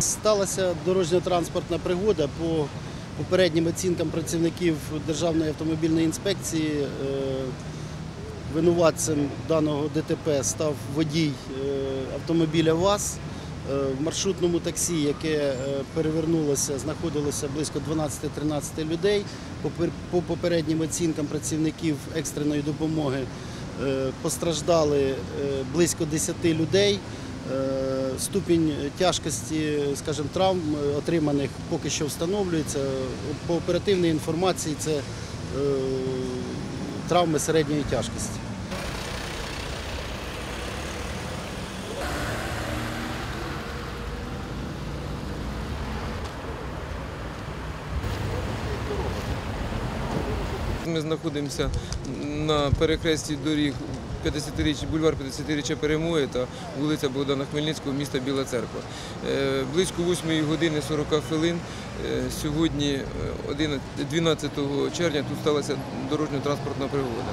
сталася дорожньо-транспортна пригода по попереднім оцінкам працівників Державної автомобільної інспекції. е, Винуватцем даного ДТП став водій е, автомобіля ВАЗ. Е, В маршрутному таксі, яке перевернулося, знаходилося близько 12-13 людей. По попереднім оцінкам працівників екстреної допомоги постраждали близько 10 людей. Е, Ступінь тяжкості, скажімо, травм е, отриманих поки що встановлюється. По оперативній інформації це е, травми середньої тяжкості. Ми знаходимося на перехресті доріг 50-річчя, бульвар 50-річчя Перемоги та вулиця Богдана Хмельницького, міста Біла Церква. Е, Близько 8 години 40 хвилин е, сьогодні, е, 11 12 червня, тут сталася дорожньо-транспортна пригода.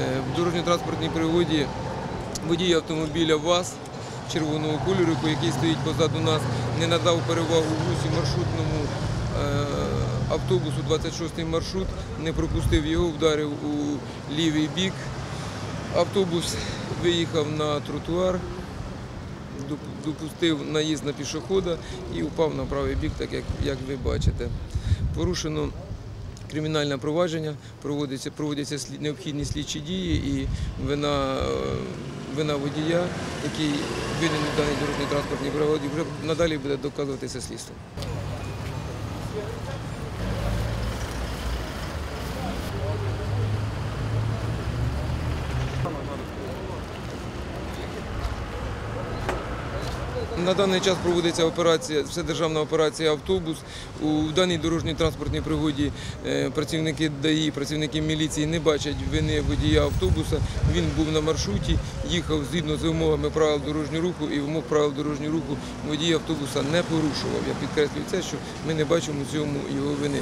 Е, В дорожньо-транспортній пригоді водій автомобіля ВАЗ червоного кольору, який стоїть позаду нас, не надав перевагу вусі маршрутному е, автобусу 26-й маршрут, не пропустив його, вдарив у лівий бік. Автобус виїхав на тротуар, допустив наїзд на пішохода і упав на правий бік, так як, як ви бачите. Порушено кримінальне провадження, проводяться, проводяться необхідні слідчі дії і вина, е, вина водія, який винен в даній дорожній транспортній пригоді, вже надалі буде доказуватися слідством. На даний час проводиться операція, вседержавна операція автобус. У даній дорожній транспортній пригоді е, працівники ДАІ, працівники міліції не бачать вини водія автобуса. Він був на маршруті, їхав згідно з вимогами правил дорожнього руху і вимог правил дорожнього руху водій автобуса не порушував. Я підкреслюю це, що ми не бачимо цьому його вини.